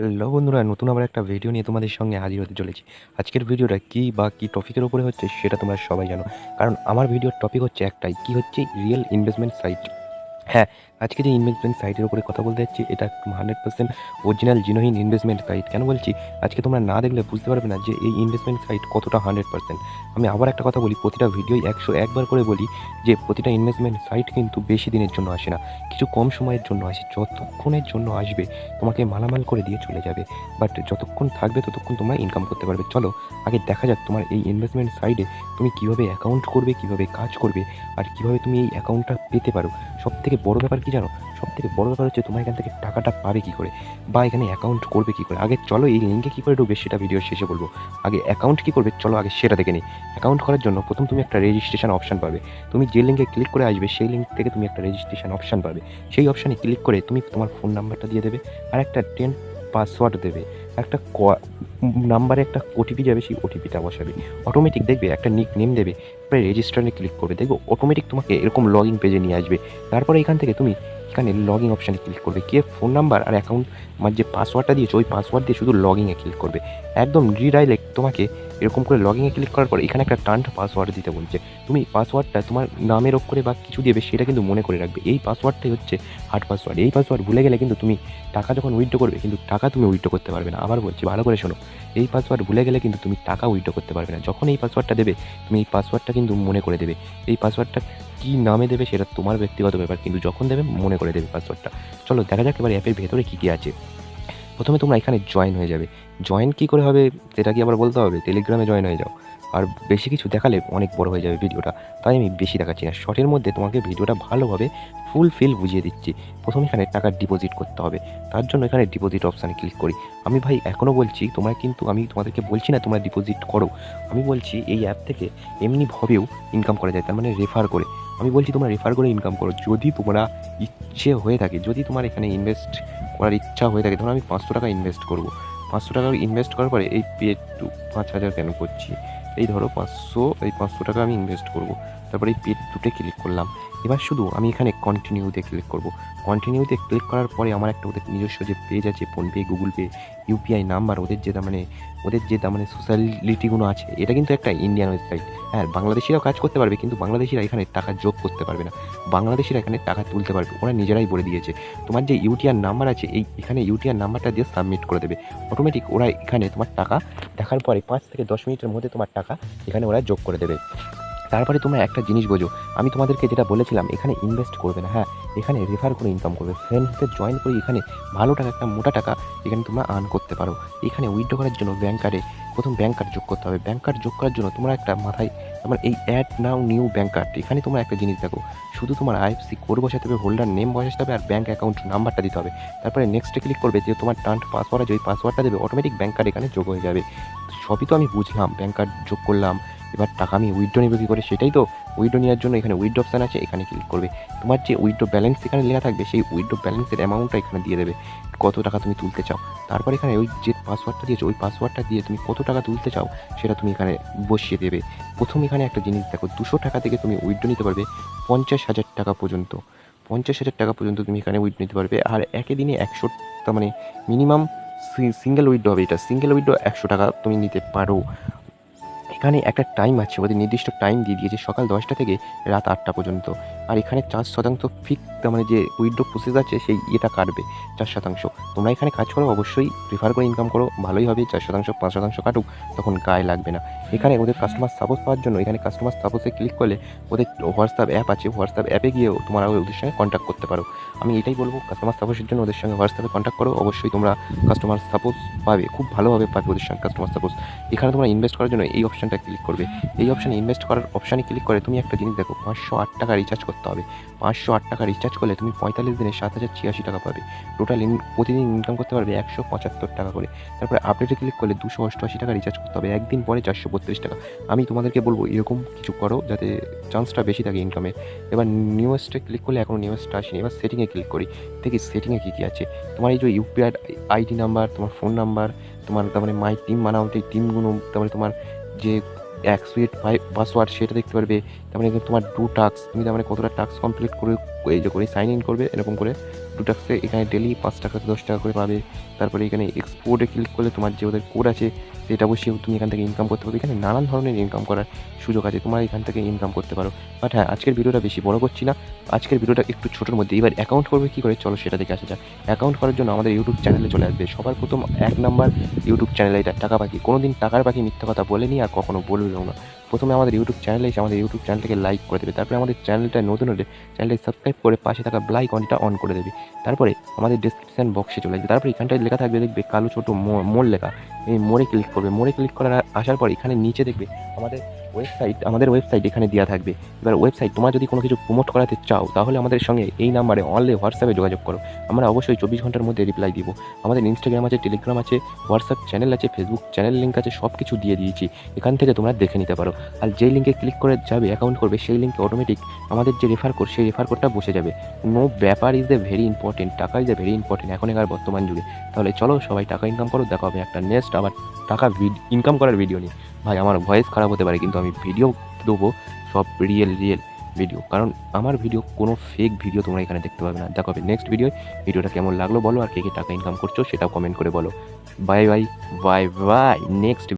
Hello বন্ধুরা, নতুন আবার একটা ভিডিও নিয়ে তোমাদের সঙ্গে হাজির হতে চলেছি। আজকের ভিডিওটা কি বা কী টপিকের উপরে হচ্ছে, সেটা তোমরা সবাই জানো। কারণ আমার ভিডিওর টপিক হচ্ছে একটাই, কি হচ্ছে? রিয়েল ইনভেস্টমেন্ট সাইট হ্যাঁ আজকে যে ইনভেস্টমেন্ট সাইটের উপরে কথা বলতে যাচ্ছি, এটা হান্ড্রেড পার্সেন্ট অরিজিনাল জিনোহীন ইনভেস্টমেন্ট সাইট কেন বলছি? আজকে তোমরা না দেখলে বুঝতে পারবে না যে এই ইনভেস্টমেন্ট সাইট কতটা হান্ড্রেড পার্সেন্ট আমি আবার একটা কথা বলি, প্রতিটা ভিডিওই একশো একবার করে বলি যে প্রতিটা ইনভেস্টমেন্ট সাইট কিন্তু বেশি দিনের জন্য আসে না, কিছু কম সময়ের জন্য আসে, যতক্ষণের জন্য আসবে তোমাকে মালামাল করে দিয়ে চলে যাবে। বাট যতক্ষণ থাকবে ততক্ষণ তোমরা ইনকাম করতে পারবে। চলো, আগে দেখা যাক তোমার এই ইনভেস্টমেন্ট সাইডে তুমি কীভাবে অ্যাকাউন্ট করবে, কীভাবে কাজ করবে, আর কীভাবে তুমি এই অ্যাকাউন্টটা পেতে পারো। সব থেকে বড় ব্যাপার কি জানো? সব থেকে বড় ব্যাপার হচ্ছে তোমার এখান থেকে টাকাটা পাবে কী করে? বা এখানে অ্যাকাউন্ট করবে কী করে? আগে চলো এই লিঙ্কে কী করে ঢুকবে সেটা ভিডিও শেষে বলব। আগে অ্যাকাউন্ট কী করবে চলো আগে সেটা দেখে নিই। অ্যাকাউন্ট করার জন্য প্রথম তুমি একটা রেজিস্ট্রেশন অপশন পাবে। তুমি যে লিঙ্কে ক্লিক করে আসবে সেই লিঙ্ক থেকে তুমি একটা রেজিস্ট্রেশন অপশান পাবে। সেই অপশানে ক্লিক করে তুমি তোমার ফোন নাম্বারটা দিয়ে দেবে। আর একটা টেন পাসওয়ার্ড দেবে। একটা ক, নাম্বারে একটা ওটিপি যাবে, সেই ওটিপিটা বসাবে। অটোমেটিক দেখবে, একটা নিক নেম দেবে, তারপরে রেজিস্টারে ক্লিক করে দেখবে অটোমেটিক তোমাকে এরকম লগ ইন পেজে নিয়ে আসবে। তারপরে এখান থেকে তুমি এখানে লগ ইন অপশানে ক্লিক করবে। গিয়ে ফোন নাম্বার আর অ্যাকাউন্ট আমার যে পাসওয়ার্ডটা দিয়েছ, ওই পাসওয়ার্ড দিয়ে শুধু লগ ইনে ক্লিক করবে। একদম রিডাইরেক্ট তোমাকে এরকম করে লগ ইনে ক্লিক করার পর এখানে একটা টান্ট পাসওয়ার্ড দিতে বলছে। তুমি পাসওয়ার্ডটা তোমার নামের অক্ষরে বা কিছু দেবে সেটা কিন্তু মনে করে রাখবে। এই পাসওয়ার্ডটাই হচ্ছে হার্ড পাসওয়ার্ড এই পাসওয়ার্ড ভুলে গেলে কিন্তু তুমি টাকা যখন উইথড্র করবে, কিন্তু টাকা তুমি উইথড্র করতে পারবে না। আবার বলছি, ভালো করে শোনো। এই পাসওয়ার্ড ভুলে গেলে কিন্তু তুমি টাকা উইথড্র করতে পারবে না। যখন এই পাসওয়ার্ডটা দেবে, তুমি এই পাসওয়ার্ডটা কিন্তু মনে করে দেবে। এই পাসওয়ার্ডটা কী নামে দেবে সেটা তোমার ব্যক্তিগত ব্যাপার, কিন্তু যখন দেবে মনে করে দেবে পাসওয়ার্ডটা চলো দেখা যাক এবার অ্যাপের ভেতরে কী কী আছে। প্রথমে তোমরা এখানে জয়েন হয়ে যাবে। জয়েন কী করে হবে সেটা কি আবার বলতে হবে? টেলিগ্রামে জয়েন হয়ে যাও। আর বেশি কিছু দেখালে অনেক বড় হয়ে যাবে ভিডিওটা। তাই আমি বেশি দেখাচ্ছি না। শর্টের মধ্যে তোমাকে ভিডিওটা ভালোভাবে ফুল ফিল বুঝিয়ে দিচ্ছি। প্রথমে এখানে টাকা ডিপোজিট করতে হবে। তার জন্য এখানে ডিপোজিট অপশানে ক্লিক করি। আমি ভাই এখনও বলছি, তোমরা কিন্তু, আমি তোমাদেরকে বলছি না তোমরা ডিপোজিট করো। আমি বলছি এই অ্যাপ থেকে এমনিভাবেও ইনকাম করা যায়। তার মানে রেফার করে। আমি বলছি তোমরা রেফার করে ইনকাম করো। যদি তোমরা ইচ্ছে হয়ে থাকে, যদি তোমার এখানে ইনভেস্ট করার ইচ্ছা হয়ে থাকে তখন আমি পাঁচশো টাকা ইনভেস্ট করব। পাঁচশো টাকা ইনভেস্ট করার পরে এই পে টু পাঁচ হাজার কেন করছি? এই ধরো পাঁচশো, এই পাঁচশো টাকা আমি ইনভেস্ট করব। তারপরে এই পে টুতে ক্লিক করলাম। এবার শুধু আমি এখানে কন্টিনিউতে ক্লিক করব। কন্টিনিউতে ক্লিক করার পরে আমার একটা ওদের নিজস্ব যে পেজ আছে PhonePe Google Pay UPI number ওদের যে মানে ওদের যে তার মানে সোশ্যালিটিগুলো আছে, এটা কিন্তু একটা ইন্ডিয়ান ওয়েবসাইট হ্যাঁ বাংলাদেশিরাও কাজ করতে পারবে, কিন্তু বাংলাদেশিরা এখানে টাকা যোগ করতে পারবে না। বাংলাদেশিরা এখানে টাকা তুলতে পারবে, ওরা নিজেরাই বলে দিয়েছে। তোমার যে ইউটিআর নাম্বার আছে, এই এখানে ইউটিআর নাম্বারটা দিয়ে সাবমিট করে দেবে। অটোমেটিক ওরা এখানে তোমার টাকা দেখার পরে পাঁচ থেকে দশ মিনিটের মধ্যে তোমার টাকা এখানে ওরা যোগ করে দেবে। তারপরে তোমরা একটা জিনিস বোঝো, আমি তোমাদেরকে যেটা বলেছিলাম, এখানে ইনভেস্ট করবে না হ্যাঁ এখানে রেফার করে ইনকাম করবে। ফ্রেন্ডসদের জয়েন করে এখানে ভালো টাকা, একটা মোটা টাকা এখানে তোমরা আর্ন করতে পারো। এখানে উইথড্র করার জন্য ব্যাংক কার্ডে প্রথম ব্যাংক কার্ড যোগ করতে হবে। ব্যাংক কার্ড যোগ করার জন্য তোমরা একটা মাথায় তোমার এই add now new bank card এখানে তোমরা একটা জিনিস দেখো। শুধু তোমার আইএফসি কোড বসাতে হবে হোল্ডার নেম বসাতে হবে, আর ব্যাংক অ্যাকাউন্ট নাম্বারটা দিতে হবে। তারপরে নেক্সটে ক্লিক করবে যে তোমার টান্ট পাসওয়ার্ড আছে ওই পাসওয়ার্ডটা দেবে অটোমেটিক ব্যাংক কার্ড এখানে যোগ হয়ে যাবে। সবই তো আমি বুঝলাম ব্যাংক কার্ড যোগ করলাম। এবার টাকা আমি উইথড্র নেব কী করে? সেটাই তো উইথড্র নেওয়ার জন্য এখানে উইথড্র অপশান আছে, এখানে ক্লিক করবে। তোমার যে উইথড্র ব্যালেন্স এখানে লেখা থাকবে, সেই উইথড্র ব্যালেন্সের অ্যামাউন্টটা এখানে দিয়ে দেবে। কত টাকা তুমি তুলতে চাও? তারপর এখানে ওই যে পাসওয়ার্ডটা দিয়েছ, ওই পাসওয়ার্ডটা দিয়ে তুমি কত টাকা তুলতে চাও, সেটা তুমি এখানে বসিয়ে দেবে। প্রথম এখানে একটা জিনিস দেখো, দুশো টাকা থেকে তুমি উইথড্র নিতে পারবে পঞ্চাশ হাজার টাকা পর্যন্ত। পঞ্চাশ হাজার টাকা পর্যন্ত তুমি এখানে উইথড্র নিতে পারবে। আর একে দিনে একশো মানে মিনিমাম সিঙ্গেল উইথড্র হবে এটা। সিঙ্গেল উইথড্র একশো টাকা তুমি নিতে পারো। এখানে একটা টাইম আছে, ওদের নির্দিষ্ট টাইম দিয়ে দিয়েছে সকাল দশটা থেকে রাত আটটা পর্যন্ত। আর এখানে চার শতাংশ ফিক তার মানে যে উইথড্র প্রসেস আছে, সেই ইয়েটা কাটবে চার শতাংশ। তোমরা এখানে কাজ করো, অবশ্যই প্রিফার করে ইনকাম করো, ভালোই হবে, চার শতাংশ, পাঁচ শতাংশ কাটুক, তখন গায়ে লাগবে না। এখানে ওদের কাস্টমার সাপোর্ট পাওয়ার জন্য, এখানে কাস্টমার সাপোর্টে ক্লিক করলে ওদের হোয়াটসঅ্যাপ অ্যাপ আছে হোয়াটসঅ্যাপ অ্যাপে গিয়েও তোমরা ওদের সঙ্গে কন্ট্যাক্ট করতে পারো। আমি এটাই বলব কাস্টমার সাপোর্টের জন্য ওদের সঙ্গে হোয়াটসঅ্যাপে কন্ট্যাক্ট করো, অবশ্যই তোমরা কাস্টমার সাপোর্ট পাবে, খুব ভালোভাবে পাবে ওদের সঙ্গে কাস্টমার সাপোর্ট এখানে তোমরা ইনভেস্ট করার জন্য এই অপশানটা ক্লিক করবে। এই অপশানে ইনভেস্ট করার অপশানে ক্লিক করে তুমি একটা জিনিস দেখো, পাঁচশো আট টাকা রিচার্জ করতে হবে। পাঁচশো আট টাকা রিচার্জ করলে তুমি পঁয়তাল্লিশ দিনে সাত হাজার ছিয়াশি টাকা পাবে। টোটাল প্রতিদিন ইনকাম করতে পারবে একশো পঁচাত্তর টাকা করে। তারপরে আপডেটে ক্লিক করলে দুশো অষ্টআশি টাকা রিচার্জ করতে হবে। একদিন পরে চারশো বত্রিশ টাকা। আমি তোমাদেরকে বলব, এরকম কিছু করো যাতে চান্সটা বেশি থাকে ইনকামের এবার নিউজটা ক্লিক করলে এখন নিউজটা আসেনি। এবার সেটিংয়ে ক্লিক করি। দেখি সেটিংয়ে কী কী আছে। তোমার এই যে ইউপিআই আইডি নাম্বার তোমার ফোন নাম্বার তোমার তারপরে মাই টিম বানাও সেই টিমগুলো তারপরে তোমার যে এক সুইট পাসওয়ার্ড সেটা দেখতে পারবে। তার মানে তোমার টু টাস্ক তুমি তার মানে কতটা টাস্ক কমপ্লিট করে এই যে করে সাইন ইন করবে, এরকম করে টু টাক্সে এখানে ডেলি পাঁচ টাকা, দশ টাকা করে পাবে। তারপরে এখানে এক্সপোর্টে ক্লিক করলে তোমার যে ওদের কোড আছে, সেটা বসিয়েও তুমি এখান থেকে ইনকাম করতে পারবে। এখানে নানান ধরনের ইনকাম করার সুযোগ আছে, তোমরা এখান থেকে ইনকাম করতে পারো। বাট হ্যাঁ আজকের ভিডিওটা বেশি বড় করছি না। আজকের ভিডিওটা একটু ছোটোর মধ্যে। এবার অ্যাকাউন্ট করবে কী করে? চলো সেটা দেখে আসা যাক। অ্যাকাউন্ট করার জন্য আমাদের ইউটিউব চ্যানেলে চলে আসবে। সবার প্রথম এক নাম্বার ইউটিউব চ্যানেলে এটা। টাকা পাখি কোনো দিন টাকার পাখি মিথ্যা কথা বলেনি আর কখনো বলবেও না। প্রথমে আমাদের ইউটিউব চ্যানেলে এসে আমাদের ইউটিউব চ্যানেলটাকে লাইক করে দেবে, তারপরে আমাদের চ্যানেলটা নতুন হলে চ্যানেলটাকে সাবস্ক্রাইব করে পাশে থাকা ব্লাইক অনটা অন করে দেবে, তারপরে আমাদের ডিসক্রিপশান বক্সে চলে যাবে তারপরে এখানটায় লেখা থাকবে দেখবে কালো ছোটো মোড় লেখা, এই মোড়ে ক্লিক করবে, মোড়ে ক্লিক করার আসার পর এখানে নিচে দেখবে আমাদের ওয়েবসাইট আমাদের ওয়েবসাইট এখানে দেওয়া থাকবে। এবার ওয়েবসাইট তোমরা যদি কোনো কিছু প্রমোট করাতে চাও, তাহলে আমাদের সঙ্গে এই নাম্বারে অনলি হোয়াটসঅ্যাপে যোগাযোগ করো। আমরা অবশ্যই চব্বিশ ঘণ্টার মধ্যে রিপ্লাই দিব। আমাদের ইনস্টাগ্রাম আছে টেলিগ্রাম আছে হোয়াটসঅ্যাপ চ্যানেল আছে ফেসবুক চ্যানেল লিঙ্ক আছে সব কিছু দিয়ে দিয়েছি। এখান থেকে তোমরা দেখে নিতে পারো। আর যেই লিঙ্কে ক্লিক করে যাবে অ্যাকাউন্ট করবে, সেই লিঙ্কে অটোমেটিক আমাদের যে রেফার কোড সেই রেফার কোডটা বসে যাবে। নো ব্যাপার ইজ দ্য ভেরি ইম্পর্টেন্ট টাকা ইজ এ ভেরি ইম্পর্টেন্ট এখনকার বর্তমান যুগে। তাহলে চলো সবাই টাকা ইনকাম করো, দেখা হবে একটা নেক্সট আবার টাকা ইনকাম করার ভিডিও নিয়ে। ভাই, আমার ভয়েস খারাপ হতে পারে কিন্তু আমি ভিডিও দেবো, সব রিয়েল রিয়েল ভিডিও কারণ আমার ভিডিও কোনো ফেক ভিডিও তোমরা এখানে দেখতে পাবে না। দেখো নেক্সট ভিডিও ভিডিওটা কেমন লাগল বলো, আর কে কে টাকা ইনকাম করছ সেটাও কমেন্ট করে বলো। Bye bye bye bye next